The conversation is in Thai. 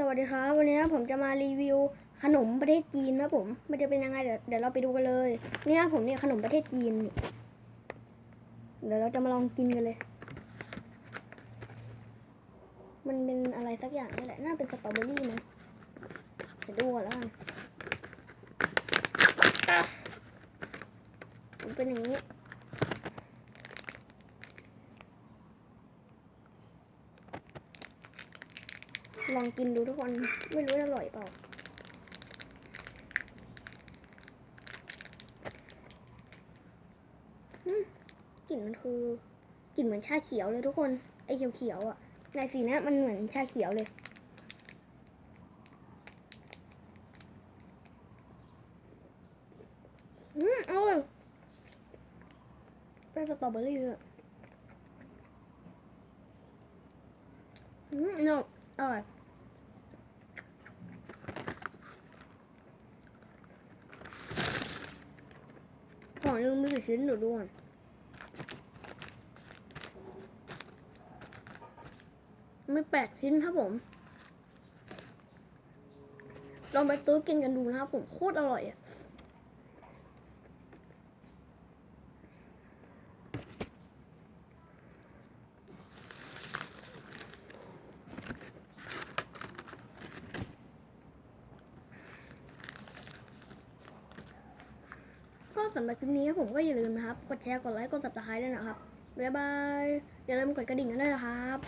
สวัสดีครับ วันนี้ผมจะมารีวิวขนมประเทศจีนนะผม มันจะเป็นยังไงเดี๋ยวเดี๋ยวเราไปดูกันเลย เนี่ยผมเนี่ยขนมประเทศจีน เดี๋ยวเราจะมาลองกินกันเลย มันเป็นอะไรสักอย่างนี่แหละ น่าเป็นสตรอเบอรี่นะเดี๋ยวดูก่อนแล้วกันมันเป็นอย่างนี้ ลองกินดูทุกคน ไม่รู้อร่อยเปล่าอืมกลิ่นมันคือกลิ่นเหมือนชาเขียวเลยทุกคน ไอเขียวเขียวอะ ในสีนี้มันเหมือนชาเขียวเลย อืมอร่อยเป็นสตรอเบอรี่เลยอะอืมเนาะอร่อย ของยังมีกี่ ชิ้นหนูดูก่อนมีแปดชิ้นครับผมลองไปซื้อกินกันดูนะครับผมโคตรอร่อยอะ ก็สำหรับคลิปนี้ผมก็อย่าลืมนะครับ กดแชร์ กดไลค์ กดซับสไคร์ด้วยนะครับ บ๊ายบาย อย่าลืมกดกระดิ่งกันด้วยนะครับ